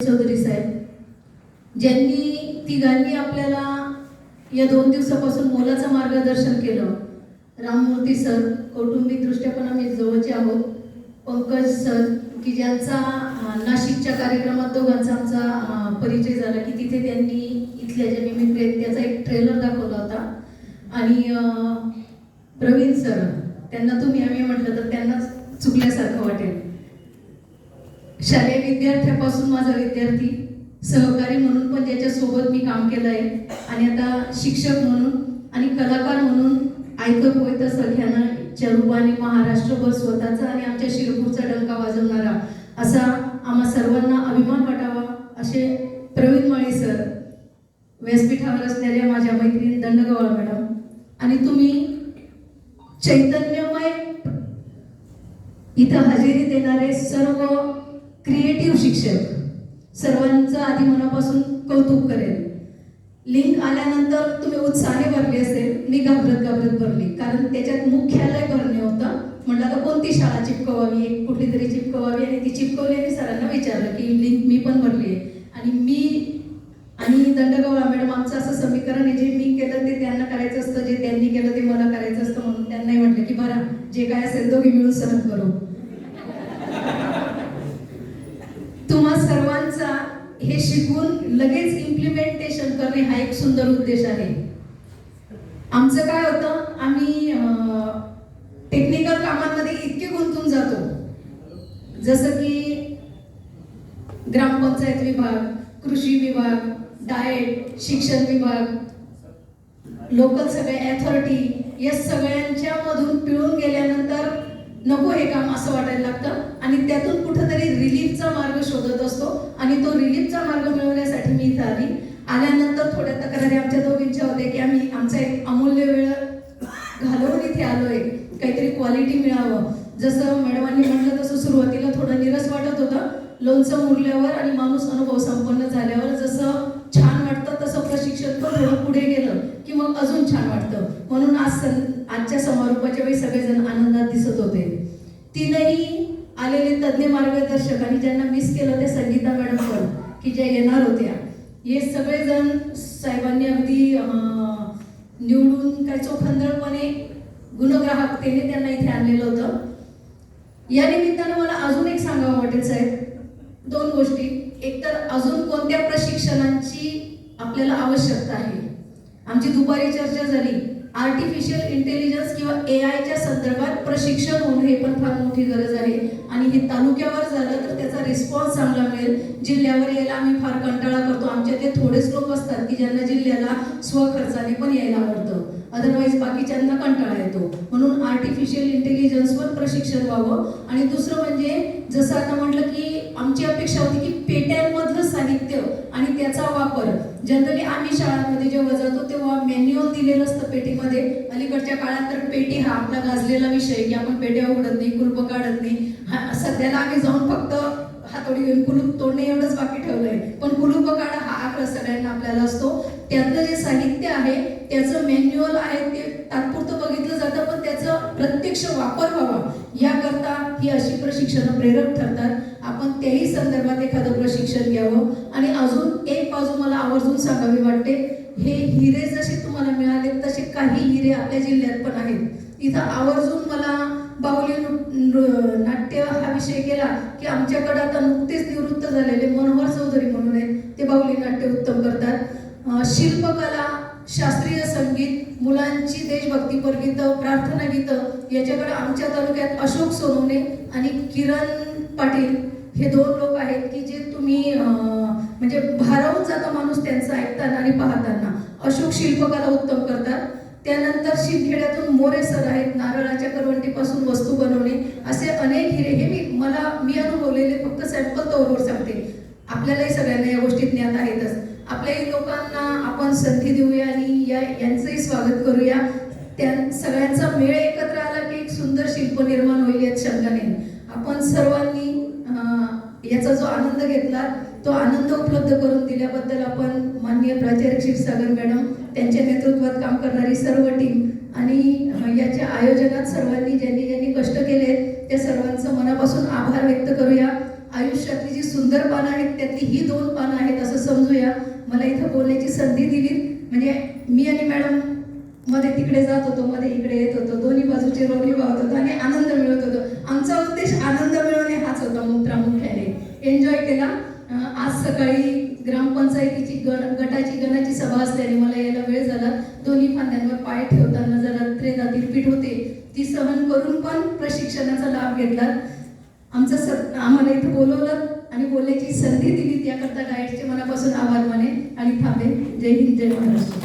चौधरी साहेब ज्यांनी तिघांनी आपल्याला या दोन दिवसापासून मोलाचं मार्गदर्शन केलं. राममूर्ती सर कौटुंबिकदृष्ट्या पण आम्ही जवळचे आहोत. पंकज सर की ज्यांचा नाशिकच्या कार्यक्रमात दोघांचा आमचा परिचय झाला की तिथे त्यांनी इथल्या ज्या मिमिक्री आहेत त्याचा एक ट्रेलर दाखवला होता. आणि प्रवीण सर त्यांना तुम्ही आम्ही म्हटलं तर त्यांना चुकल्यासारखं वाटेल. शालेय विद्यार्थ्यापासून माझा विद्यार्थी सहकारी म्हणून पण त्याच्यासोबत मी काम केलं आहे आणि आता शिक्षक म्हणून आणि कलाकार म्हणून ऐकत होय सगळ्यांना च्या रूपाने महाराष्ट्रभर स्वतःचा आणि आमच्या शिरपूरचा डंका वाजवणारा असा आम्हा सर्वांना अभिमान वाटावा असे प्रवीण माळी सर व्यासपीठावर असलेल्या माझ्या मैत्रिणी दंडगवाळ मॅडम. आणि तुम्ही चैतन्यमय इथं हजेरी देणारे सर्व क्रिएटिव्ह शिक्षक. सर्वांचं आधी मनापासून कौतुक करेल. लिंक आल्यानंतर तुम्ही उत्साहाने भरली असेल मी घाबरत घाबरत भरली. कारण त्याच्यात मुख्यालय भरणे होतं. म्हटलं आता कोणती शाळा चिपकवावी? एक कुठली तरी चिपकवावी? आणि ती चिपकवली आणि सरांना विचारलं की लिंक मी पण भरली आहे. आणि मी आणि दंडगौळा मॅडम आमचं असं समीकरण आहे जे मी केलं ते त्यांना करायचं असतं जे त्यांनी केलं ते मला करायचं असतं म्हणून त्यांनाही म्हटलं की बरा जे काय असेल दोघे मिळून सहन करू तुम्हा सर्वांचा हे शिकून लगेच इम्प्लिमेंटेशन करणे हा एक सुंदर उद्देश आहे. आमचं काय होतं आम्ही टेक्निकल कामांमध्ये इतके गुंतून जातो. जसं की ग्रामपंचायत विभाग कृषी विभाग डाएट शिक्षण विभाग लोकल सगळे अथॉरिटी या सगळ्यांच्या मधून पिळून गेल्यानंतर नको हे काम असं वाटायला लागतं. आणि त्यातून कुठंतरी रिलीफचा मार्ग शोधत असतो. आणि तो रिलीफचा मार्ग मिळवण्यासाठी मी इथं आली. आल्यानंतर थोड्या तक्रारी आमच्या दोघींच्या होत्या की आम्ही आमचा एक अमूल्य वेळ घालवून इथे आलोय. काहीतरी क्वालिटी मिळावं. जसं मॅडमांनी म्हटलं तसं सुरुवातीला थोडं निरस वाटत होतं. लोणचं मुरल्यावर आणि माणूस अनुभव संपन्न झाल्यावर जसं छान वाटतं तसं प्रशिक्षण पण थोडं पुढे गेलं की मग अजून छान वाटतं म्हणून आज सं आजच्या समारोपाच्या वेळी सगळेजण आनंदात दिसत होते तीनही आलेले तज्ज्ञ मार्गदर्शक आणि ज्यांना मिस केलं ते संगीता मॅडम पण की ज्या येणार होत्या. हे सगळेजण साहेबांनी अगदी निवडून काय चोखंदळपणे गुणग्राहकतेने त्यांना इथे आणलेलं होतं. या निमित्तानं मला अजून एक सांगावं वाटेल साहेब. दोन गोष्टी. एक तर अजून कोणत्या प्रशिक्षणांची आपल्याला आवश्यकता आहे? आमची दुपारी चर्चा झाली. आर्टिफिशियल इंटेलिजन्स किंवा ए आयच्या संदर्भात प्रशिक्षण होणं हे पण फार मोठी गरज आहे. आणि हे तालुक्यावर झालं तर त्याचा रिस्पॉन्स चांगला मिळेल. जिल्ह्यावर यायला आम्ही फार कंटाळा करतो. आमच्या ते थोडेच लोक असतात की ज्यांना जिल्ह्याला स्वखर्चाने पण यायला आवडतं. अदरवाईज बाकीच्यांना कंटाळा येतो. म्हणून आर्टिफिशियल इंटेलिजन्सवर प्रशिक्षण व्हावं. आणि दुसरं म्हणजे जसं आता म्हटलं की आमची अपेक्षा होती की पेट्यांवर साहित्य आणि त्याचा वापर जनरली आम्ही शाळांमध्ये जेव्हा जातो तेव्हा मॅन्युअल दिलेलं असतं पेटीमध्ये. अलीकडच्या काळात तर पेटी हा आपला गाजलेला विषय की आपण पेट्या उघडत नाही कुलप काढत नाही. सध्याला आम्ही जाऊन फक्त हातोडी घेऊन कुलूप तोडणे एवढंच बाकी ठेवलंय. पण कुलूप काढा हा आग्रह सगळ्यांना आपल्याला असतो. त्यातलं जे साहित्य आहे त्याचं मॅन्युअल आहे ते तात्पुरतं बघितलं जातं पण त्याचं प्रत्यक्ष वापर व्हावा. याकरता ही अशी प्रशिक्षणं प्रेरक ठरतात. आपण त्याही संदर्भात एखादं प्रशिक्षण घ्यावं. आणि अजून एक बाजू मला आवर्जून सांगावी वाटते हे हिरे जसे तुम्हाला मिळाले तसे काही हिरे आपल्या जिल्ह्यात पण आहेत. इथं आवर्जून मला बाहुली नाट्य हा विषय केला की आमच्याकडे आता नुकतेच निवृत्त झालेले मनोहर चौधरी म्हणून आहेत ते बाहुली नाट्य उत्तम करतात. शिल्पकला शास्त्रीय संगीत मुलांची देशभक्तीपर गीतं प्रार्थना गीतं याच्याकडे आमच्या तालुक्यात अशोक सोनवणे आणि किरण पाटील हे दोन लोक आहेत की जे तुम्ही अं, म्हणजे भारावून जातो माणूस त्यांचं ऐकताना आणि पाहताना. अशोक शिल्पकला उत्तम करतात. त्यानंतर शिंदखेड्यातून मोरे सर आहेत नारळाच्या करवंटीपासून वस्तू बनवणे. असे अनेक हिरे. हे मी मला मी अनुभवलेले फक्त सॅम्पल तोरवर सांगते. आपल्यालाही सगळ्यांना या गोष्टी ज्ञात आहेतच. आपल्याही लोकांना आपण संधी देऊया आणि या यांचंही स्वागत करूया. त्या सगळ्यांचा मेळ एकत्र आला की एक सुंदर शिल्प निर्माण होईल यात शंका नाही. आपण सर्वांनी याचा जो आनंद घेतला तो आनंद उपलब्ध करून दिल्याबद्दल आपण माननीय प्राचार्य क्षीरसागर मॅडम त्यांच्या नेतृत्वात काम करणारी सर्व टीम आणि याच्या आयोजनात सर्वांनी ज्यांनी ज्यांनी कष्ट केले त्या सर्वांचं मनापासून आभार व्यक्त करूया. आयुष्यातली जी सुंदर पानं आहेत त्यातली ही दोन पानं आहेत असं समजूया. मला इथं बोलण्याची संधी दिली म्हणजे मी आणि मॅडममध्ये तिकडे जात होतो मध्ये इकडे येत होतो दोन्ही बाजूचे रोगी वाहत होतो आणि आनंद मिळत होतो आमचा उद्देश आनंद मिळवणे हाच होता मग प्रामुख्याने एन्जॉय केला अं, आज सकाळी ग्रामपंचायतीची गट गटाची गणाची सभा असल्याने मला यायला वेळ झाला. दोन्ही फांद्यांवर पाय ठेवताना जरा त्रेदातील पीठ होते. ती सहन करून पण प्रशिक्षणाचा लाभ घेतला. आमचं सर आम्हाला इथं बोलवलं आणि बोलण्याची संधी दिली. त्याकरता गाईडचे मनापासून आभार माने आणि थांबे. जय हिंद जय महाराष्ट्र.